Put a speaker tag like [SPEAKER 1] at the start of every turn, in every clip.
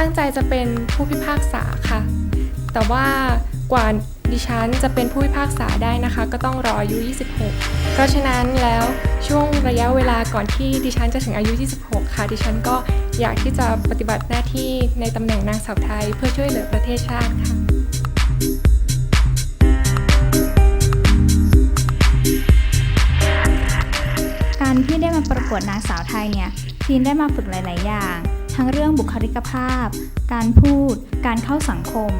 [SPEAKER 1] ั้งใจจะเป็นผู้พิพากษาค่ะ แต่ว่ากว่าดิฉันจะเป็นผู้พิพากษาได้นะคะ ก็ต้องรออายุ 26 เพราะฉะนั้นแล้วช่วงระยะเวลาก่อนที่ดิฉันจะถึงอายุ 26 ค่ะ ดิฉันก็อยากที่จะปฏิบัติหน้าที่ในตำแหน่งนางสาวไทย เพื่อช่วยเหลือประเทศชาติค่ะ
[SPEAKER 2] การที่ได้มาประกวดนางสาวไทยเนี่ยฟีนได้มาฝึกหลาย ๆ อย่าง ทั้งเรื่องบุคลิกภาพ การพูด การเข้าสังคม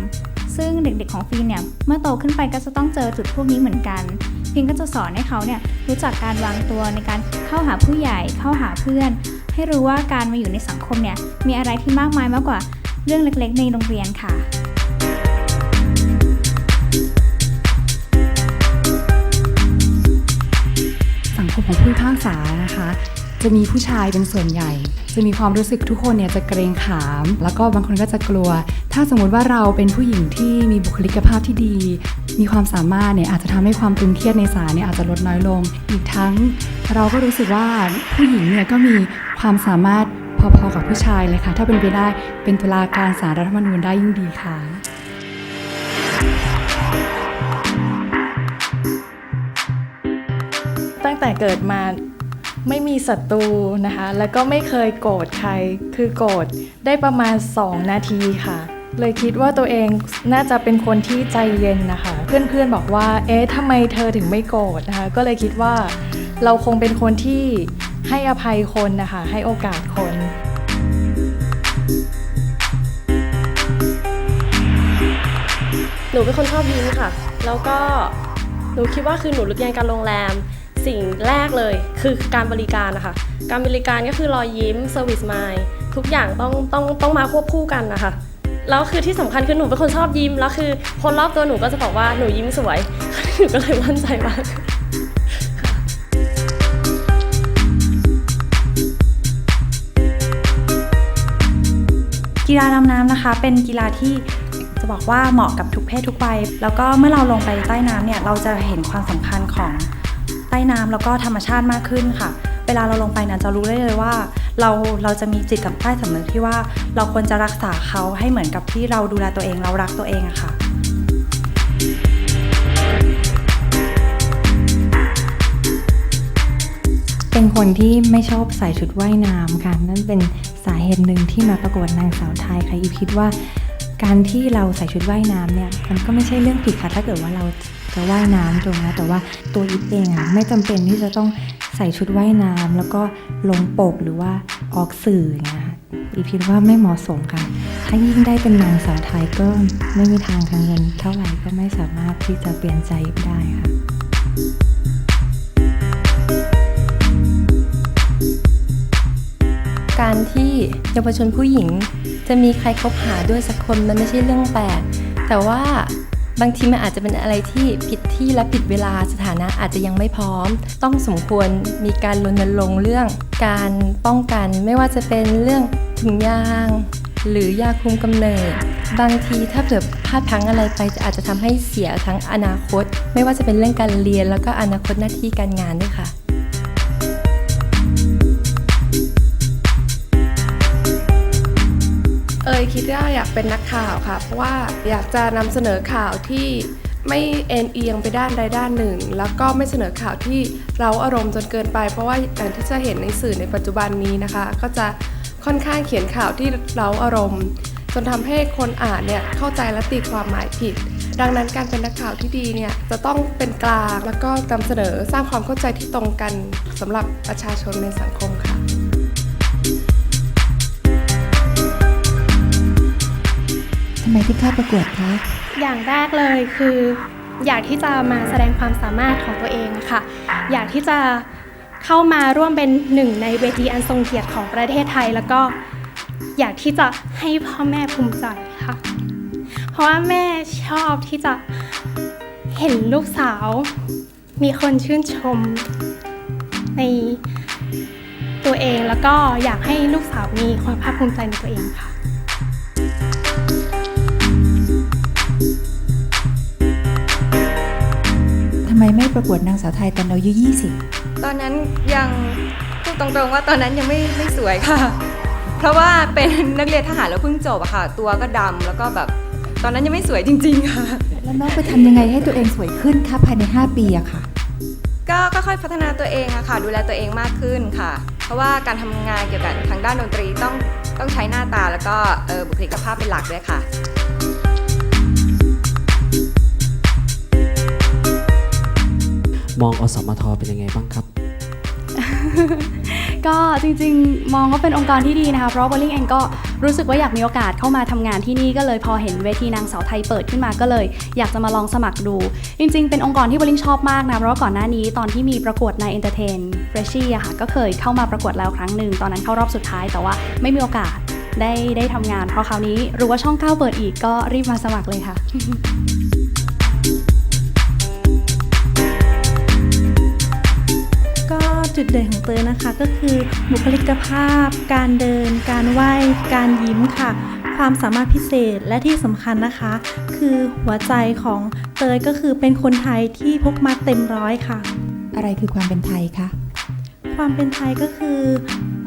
[SPEAKER 2] ซึ่งเด็กๆของฟีนเนี่ย เมื่อโตขึ้นไปก็จะต้องเจอจุดพวกนี้เหมือนกันฟีนก็จะสอนให้เขาเนี่ยรู้จักการวางตัวในการเข้าหาผู้ใหญ่ เข้าหาเพื่อน ให้รู้ว่าการมาอยู่ในสังคมเนี่ย มีอะไรที่มากมายมากกว่าเรื่องเล็กๆ ในโรงเรียนค่ะ
[SPEAKER 3] สังคมของผู้พิพากษานะคะ จะมีผู้ชายเป็นส่วนใหญ่ จะมีความรู้สึกทุกคนเนี่ยจะเกรงขาม แล้วก็บางคนก็จะกลัว ถ้าสมมุติว่าเราเป็นผู้หญิงที่มีบุคลิกภาพที่ดี มีความสามารถเนี่ยอาจจะทำให้ความตึงเครียดในศาลเนี่ยอาจจะลดน้อยลง อีกทั้งเราก็รู้สึกว่าผู้หญิงเนี่ยก็มีความสามารถพอๆกับผู้ชายเลยค่ะ ถ้าเป็นไปได้เป็นตุลาการศาลรัฐธรรมนูญได้ยิ่งดีค่ะ
[SPEAKER 4] ตั้งแต่เกิดมา ไม่มีศัตรูนะคะ แล้วก็ไม่เคยโกรธใคร คือโกรธได้ประมาณ 2 นาทีค่ะ เลยคิดว่าตัวเองน่าจะเป็นคนที่ใจเย็นนะคะ เพื่อนๆบอกว่า เอ๊ะทำไมเธอถึงไม่โกรธนะคะ ก็เลยคิดว่า เราคงเป็นคนที่ให้อภัยคนนะคะ ให้โอกาสคน
[SPEAKER 5] หนูเป็นคนชอบยิ้มค่ะ แล้วก็หนูคิดว่าคือหนูเรียนการโรงแรม สิ่งแรกเลยคือการบริการนะคะ การบริการก็คือรอยยิ้มเซอร์วิสมายทุกอย่างต้องต้องต้องมาควบคู่กันนะคะแล้วคือที่สำคัญคือหนูเป็นคนชอบยิ้มแล้วคือคนรอบตัวหนูก็จะบอกว่าหนูยิ้มสวยหนูก็เลยมั่นใจมาก
[SPEAKER 6] กีฬาดำน้ำนะคะ เป็นกีฬาที่จะบอกว่าเหมาะกับทุกเพศทุกวัย แล้วก็เมื่อเราลงไปใต้น้ำเนี่ย เราจะเห็นความสำคัญของ ใต้น้ำแล้วก็ธรรมชาติมากขึ้นค่ะ เวลาเราลงไปนี่ยจะรู้ได้เลยว่า เราเราจะมีจิตกับใต้สำนึกที่ว่าเราควรจะรักษาเขาให้เหมือนกับที่เราดูแลตัวเองเรารักตัวเองอะค่ะ
[SPEAKER 7] เป็นคนที่ไม่ชอบใส่ชุดว่ายน้ำค่ะนั่นเป็นสาเหตุหนึ่งที่มาประกวดนางสาวไทยค่ะอีคิดว่า การที่เราใส่ชุดว่ายน้ำเนี่ยมันก็ไม่ใช่เรื่องผิดค่ะถ้าเกิดว่าเรา จะว่ายน้ำจงนะแต่ว่าตัวอีฟเองอะไม่จำเป็นที่จะต้องใส่ชุดว่ายน้ำแล้วก็ลงปกหรือว่าออกสื่ออย่างเงี้ยค่ะอีฟคิดว่าไม่เหมาะสมค่ะ ถ้ายิ่งได้เป็นนางสาวไทยก็ไม่มีทางทางเงินเท่าไหร่ก็ไม่สามารถที่จะเปลี่ยนใจอีฟได้ค่ะ
[SPEAKER 8] การที่เยาวชนผู้หญิงจะมีใครคบหาด้วยสักคนมันไม่ใช่เรื่องแปลกแต่ว่า บางทีมันอาจจะเป็นอะไรที่ผิดที่และผิดเวลาสถานะอาจจะยังไม่พร้อม ต้องสมควรมีการรณรงค์เรื่อง การป้องกันไม่ว่าจะเป็นเรื่องถุงยาง หรือยาคุมกำเนิด บางทีถ้าเกิดพลาดพลั้งอะไรไปจะอาจจะทำให้เสียทั้งอนาคต ไม่ว่าจะเป็นเรื่องการเรียนแล้วก็อนาคตหน้าที่การงานด้วยค่ะ
[SPEAKER 1] ยคิดว่าอยากเป็นนักข่าวค่ะ เพราะว่าอยากจะนำเสนอข่าวที่ไม่เอ็นเอียงไปด้านใดด้านหนึ่ง แล้วก็ไม่เสนอข่าวที่เราอารมณ์จนเกินไป เพราะว่าอย่างที่จะเห็นในสื่อในปัจจุบันนี้นะคะ ก็จะค่อนข้างเขียนข่าวที่เราอารมณ์ จนทำให้คนอ่านเนี่ยเข้าใจและตีความหมายผิด ดังนั้นการเป็นนักข่าวที่ดีเนี่ยจะต้องเป็นกลางแล้วก็นำเสนอสร้างความเข้าใจที่ตรงกันสำหรับประชาชนในสังคมค่ะำ
[SPEAKER 7] ไมที่เข้าประกวดคะ
[SPEAKER 9] อย่างแรกเลยคือ อยากที่จะมาแสดงความสามารถของตัวเองค่ะ อยากที่จะเข้ามาร่วมเป็นหนึ่งในเวทีอันทรงเกียรติของประเทศไทย แล้วก็อยากที่จะให้พ่อแม่ภูมิใจค่ะ เพราะว่าแม่ชอบที่จะเห็นลูกสาว มีคนชื่นชมในตัวเองแล้วก็อยากให้ลูกสาวมีความภาคภูมิใจในตัวเองค่ะ
[SPEAKER 7] ไมไม่ประกวดนางสาวไทยตอนอายุ20
[SPEAKER 10] ตอนนั้นยังพูดตรงๆว่าตอนนั้นยังไม่ไม่สวยค่ะ เพราะว่าเป็นนักเรียนทหารแล้วเพิ่งจบอะค่ะ ตัวก็ดำแล้วก็แบบตอนนั้นยังไม่สวยจริง ๆ ค่ะ
[SPEAKER 11] แล้วน้องไปทำยังไงให้ตัวเองสวยขึ้นคะภายใน 5 ปีอะค่ะ
[SPEAKER 10] ก็ค่อยๆพัฒนาตัวเองอะค่ะ ดูแลตัวเองมากขึ้นค่ะ เพราะว่าการทำงานเกี่ยวกับทางด้านดนตรีต้องต้องใช้หน้าตาแล้วก็เอ่อบุคลิกภาพเป็นหลักด้วยค่ะ
[SPEAKER 12] มองอสมทเป็นยังไงบ้างครับ
[SPEAKER 13] ก็จริงๆ มองว่าเป็นองค์กรที่ดีนะคะ เพราะว่า Bowling เองก็รู้สึกว่าอยากมีโอกาสเข้ามาทำงานที่นี่ก็เลยพอเห็นเวทีนางสาวไทยเปิดขึ้นมาก็เลย อยากจะมาลองสมัครดู จริงๆ เป็นองค์กรที่ Bowling ชอบมากนะ เพราะก่อนหน้านี้ตอนที่มีประกวดใน Entertain Freshie อะค่ะก็เคยเข้ามาประกวดแล้วครั้งหนึ่งตอนนั้นเข้ารอบสุดท้ายแต่ว่าไม่มีโอกาสได้ได้ทำงาน เพราะคราวนี้รู้ว่าช่อง9เปิดอีกก็รีบมาสมัครเลยค่ะ
[SPEAKER 6] จุดเด่นของเตยนะคะ ก็คือบุคลิกภาพ การเดิน การไหว้ การยิ้มค่ะ ความสามารถพิเศษและที่สำคัญนะคะ คือหัวใจของเตยก็คือเป็นคนไทยที่พกมาเต็มร้อยค่ะ
[SPEAKER 11] อะไรคือความเป็นไทยคะ
[SPEAKER 6] ความเป็นไทยก็คือ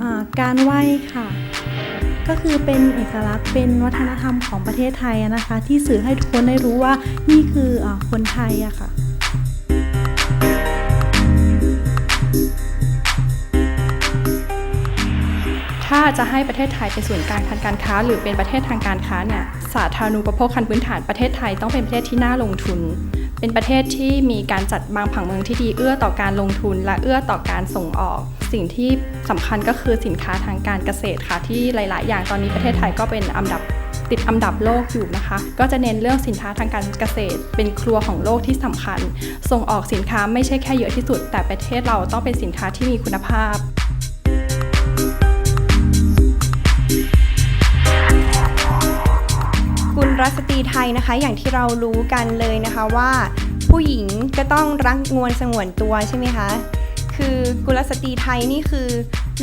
[SPEAKER 6] อาการไหว้ค่ะ ก็คือเป็นเอกลักษณ์เป็นวัฒนธรรมของประเทศไทยอะนะคะ ที่สื่อให้ทุกคนได้รู้ว่านี่คืออาคนไทยอะค่ะ
[SPEAKER 14] ถ้าจะให้ประเทศไทยเป็นศูนย์กลางทางการค้า หรือเป็นประเทศทางการค้าเนี่ยสาธารณูปโภคขั้นพื้นฐานประเทศไทยต้องเป็นประเทศที่น่าลงทุน เป็นประเทศที่มีการจัดวางผังเมืองที่ดีเอื้อต่อการลงทุน และเอื้อต่อการส่งออก สิ่งที่สำคัญก็คือสินค้าทางการเกษตรค่ะที่หลาย ๆ อย่างตอนนี้ประเทศไทยก็เป็นอันดับติดอันดับโลกอยู่นะคะ ก็จะเน้นเรื่องสินค้าทางการเกษตร เป็นครัวของโลกที่สำคัญ ส่งออกสินค้าไม่ใช่แค่เยอะที่สุด แต่ประเทศเราต้องเป็นสินค้าที่มีคุณภาพ
[SPEAKER 15] รัสตรีไทยนะคะ อย่างที่เรารู้กันเลยนะคะว่า ผู้หญิงก็ต้องรักงวนสงวนตัวใช่ไหมคะคือกุลสตรีไทยนี่คือ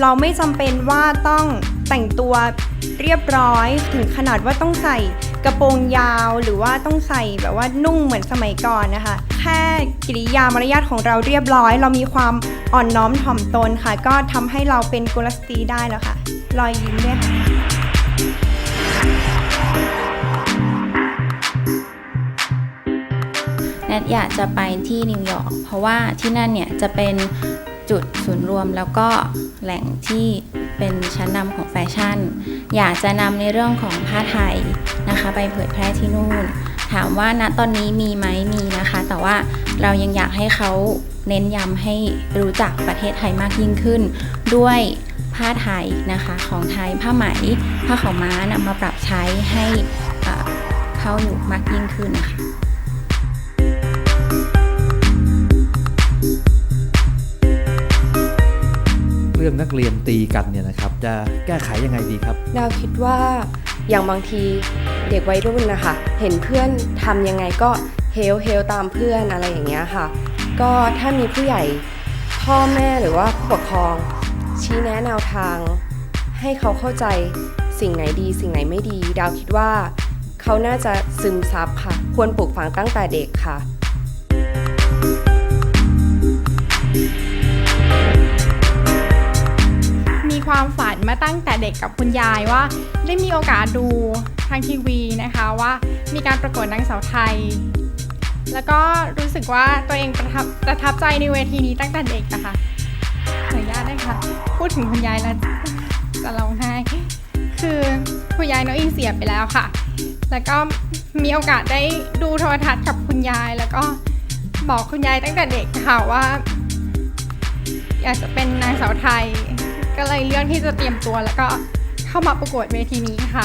[SPEAKER 15] เราไม่จำเป็นว่าต้องแต่งตัวเรียบร้อยถึงขนาดว่าต้องใส่กระโปรงยาวหรือว่าต้องใส่แบบว่านุ่งเหมือนสมัยก่อนนะคะ แค่กิริยามารยาทของเราเรียบร้อย เรามีความอ่อนน้อมถ่อมตนค่ะ ก็ทำให้เราเป็นกุลสตรีได้แล้วค่ะ รอยยิ้มด้วยค่ะ
[SPEAKER 16] แนทอยากจะไปที่นิวยอร์กเพราะว่าที่นั่นเนี่ยจะเป็นจุดศูนย์รวมแล้วก็แหล่งที่เป็นชั้นนำของแฟชั่น อยากจะนำในเรื่องของผ้าไทยนะคะ ไปเผยแพร่ที่นู่น ถามว่าณตอนนี้มีไหมมีนะคะ แต่ว่าเรายังอยากให้เขาเน้นย้ำให้รู้จักประเทศไทยมากยิ่งขึ้น ด้วยผ้าไทยนะคะของไทยผ้าไหม ผ้าขาวม้านำมาปรับใช้ให้เอ่อเข้าอยู่มากยิ่งขึ้นนะคะ
[SPEAKER 17] นักเรียนตีกันเนี่ยนะครับ จะแก้ไขยังไงดีครับ
[SPEAKER 18] ดาวคิดว่าอย่างบางทีเด็กวัยรุ่นนะคะ เห็นเพื่อนทำยังไงก็เฮลเฮลตามเพื่อนอะไรอย่างเงี้ยค่ะ ก็ถ้ามีผู้ใหญ่พ่อแม่หรือว่าผู้ปกครอง ชี้แนะแนวทาง ให้เขาเข้าใจสิ่งไหนดี สิ่งไหนไม่ดี ดาวคิดว่า เขาน่าจะซึมซับค่ะ ควรปลูกฝังตั้งแต่เด็กค่ะ
[SPEAKER 19] มี ความฝันมาตั้งแต่เด็กกับคุณยายว่า ได้มีโอกาสดูทางทีวีนะคะว่ามีการประกวดนางสาวไทย แล้วก็รู้สึกว่าตัวเองประทับประทับใจในเวทีนี้ตั้งแต่เด็กนะคะขออนุญาตนะคะพูดถึงคุณยายแล้วจะร้องไห้คือคุณยายน้องอิงเสียไปแล้วค่ะ แล้วก็มีโอกาสได้ดูโทรทัศน์กับคุณยาย แล้วก็บอกคุณยายตั้งแต่เด็กค่ะว่า อยากจะเป็นนางสาวไทย ก็เลยเลือกที่จะเตรียมตัวแล้วก็เข้ามาประกวดเวทีนี้ค่ะ